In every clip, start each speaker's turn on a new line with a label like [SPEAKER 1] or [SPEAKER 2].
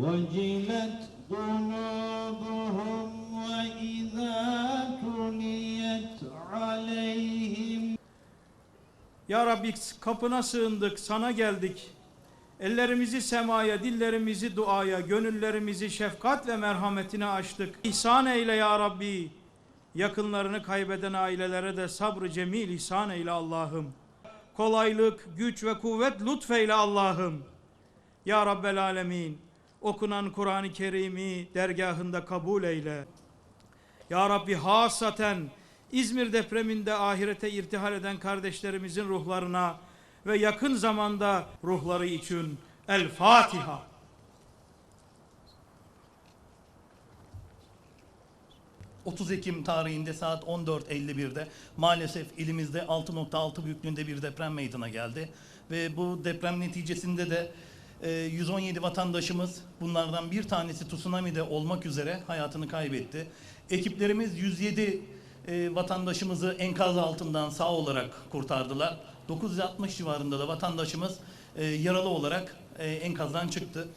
[SPEAKER 1] وجلت قلوبهم وإذا تليت عليهم
[SPEAKER 2] Ya Rabbi kapına sığındık, sana geldik. Ellerimizi semaya, dillerimizi duaya, gönüllerimizi şefkat ve merhametine açtık. İhsan eyle ya Rabbi. Yakınlarını kaybeden ailelere de sabrı cemil ihsan eyle Allah'ım. Kolaylık, güç ve kuvvet lütfeyle Allah'ım. Ya Rabbel Alemin. Okunan Kur'an-ı Kerim'i dergahında kabul eyle. Ya Rabbi hasaten İzmir depreminde ahirete irtihal eden kardeşlerimizin ruhlarına ve yakın zamanda ruhları için El Fatiha.
[SPEAKER 3] ...30 Ekim tarihinde saat 14.51'de maalesef ilimizde 6.6 büyüklüğünde bir deprem meydana geldi. Ve bu deprem neticesinde de 117 vatandaşımız bunlardan bir tanesi tsunami'de olmak üzere hayatını kaybetti. Ekiplerimiz 107 e, vatandaşımızı enkaz altından sağ olarak kurtardılar. 960 civarında da vatandaşımız e, yaralı olarak e, enkazdan çıktı.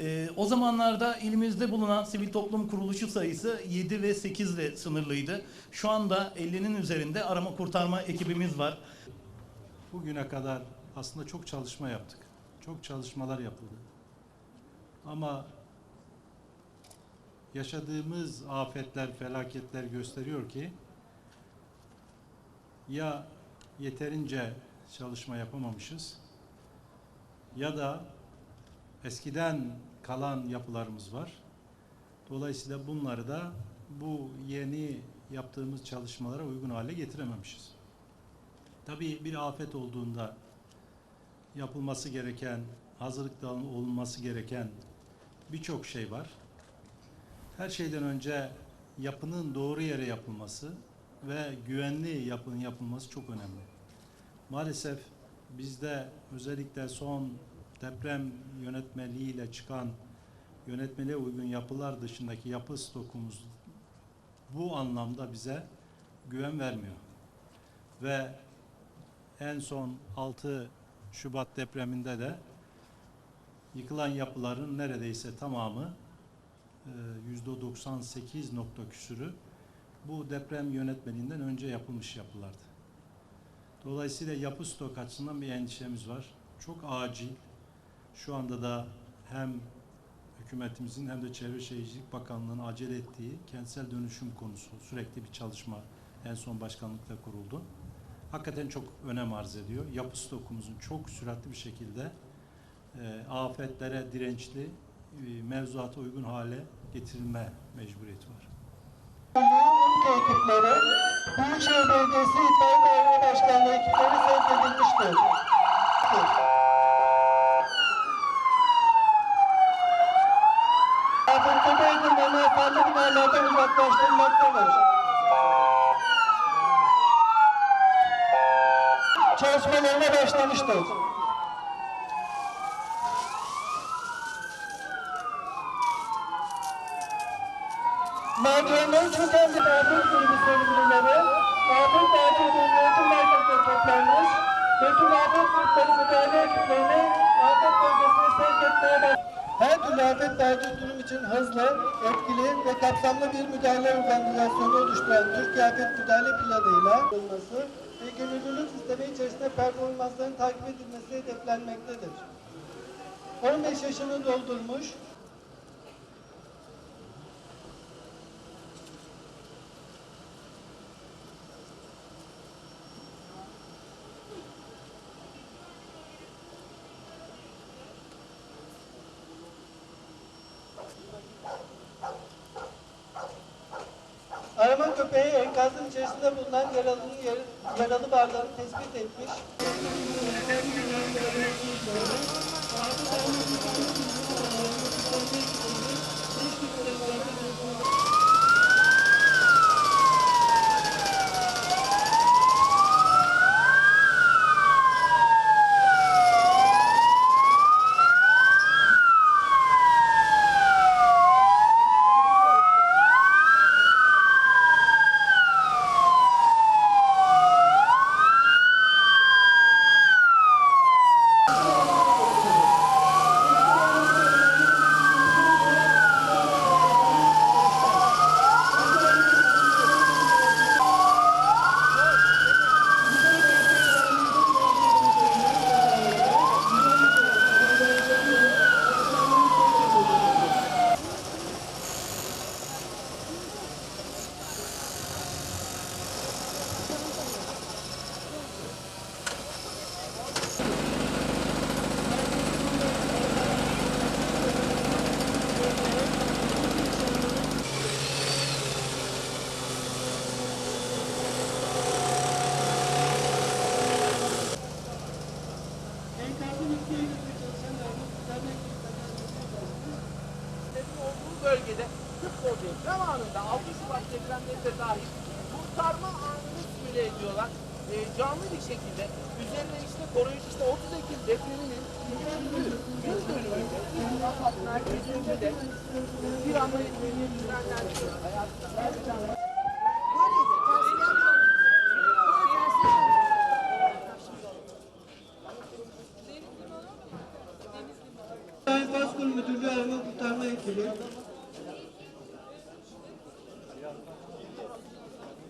[SPEAKER 3] Ee, o zamanlarda ilimizde bulunan sivil toplum kuruluşu sayısı 7 ve 8 ile sınırlıydı. Şu anda 50'nin üzerinde arama kurtarma ekibimiz var.
[SPEAKER 4] Bugüne kadar aslında çok çalışma yaptık. Çok çalışmalar yapıldı. Ama yaşadığımız afetler, felaketler gösteriyor ki ya yeterince çalışma yapamamışız ya da eskiden kalan yapılarımız var. Dolayısıyla bunları da bu yeni yaptığımız çalışmalara uygun hale getirememişiz. Tabii bir afet olduğunda yapılması gereken, hazırlıkta olunması gereken birçok şey var. Her şeyden önce yapının doğru yere yapılması ve güvenli yapının yapılması çok önemli. Maalesef bizde özellikle son deprem yönetmeliğiyle çıkan yönetmeliğe uygun yapılar dışındaki yapı stokumuz bu anlamda bize güven vermiyor. Ve en son 6 Şubat depreminde de yıkılan yapıların neredeyse tamamı e, yüzde 98 nokta küsürü bu deprem yönetmeliğinden önce yapılmış yapılardı. Dolayısıyla yapı stok açısından bir endişemiz var. Çok acil. Şu anda da hem hükümetimizin hem de Çevre Şehircilik Bakanlığı'nın acele ettiği kentsel dönüşüm konusu sürekli bir çalışma en son başkanlıkta kuruldu. Hakikaten çok önem arz ediyor. Yapı stokumuzun çok süratli bir şekilde e, afetlere dirençli, e, mevzuata uygun hale getirilme mecburiyeti var.
[SPEAKER 5] ekipleri, Büyükşehir Belediyesi İtfaiye Daire Başkanlığı ekipleri sevk edilmiştir. Afetlere eğitimlerini farklı binalardan uzaklaştırmaktadır. Çalışmalarına başlamıştır. Merdivenlerin çöken afet bölümü sorumluları, afet durum yönetim merkezine toplanmış ve tüm afet grupları müdahale ekiplerini afet bölgesine sevk etmeye başlamıştır. Her türlü afet acil durum için hızlı, etkili ve kapsamlı bir müdahale organizasyonu oluşturan Türkiye Afet Müdahale Planı'yla olması ve gönüllülük sistemi içerisinde performansların takip edilmesi hedeflenmektedir. 15 yaşını doldurmuş, Köpeği enkazın içerisinde bulunan yaralının yer- yaralı bardağını tespit etmiş. Oh. bölgede futbolcuya zamanında 6 Şubat depremleri de dahil kurtarma anını simüle ediyorlar. E, canlı bir şekilde üzerine işte koruyucu işte 30 Ekim depreminin yüz dönümünde Afat merkezinde de bir anda etmeni düzenlendiriyor.
[SPEAKER 6] Hayatında kaybeden Müdürlüğü Arama Kurtarma Ekibi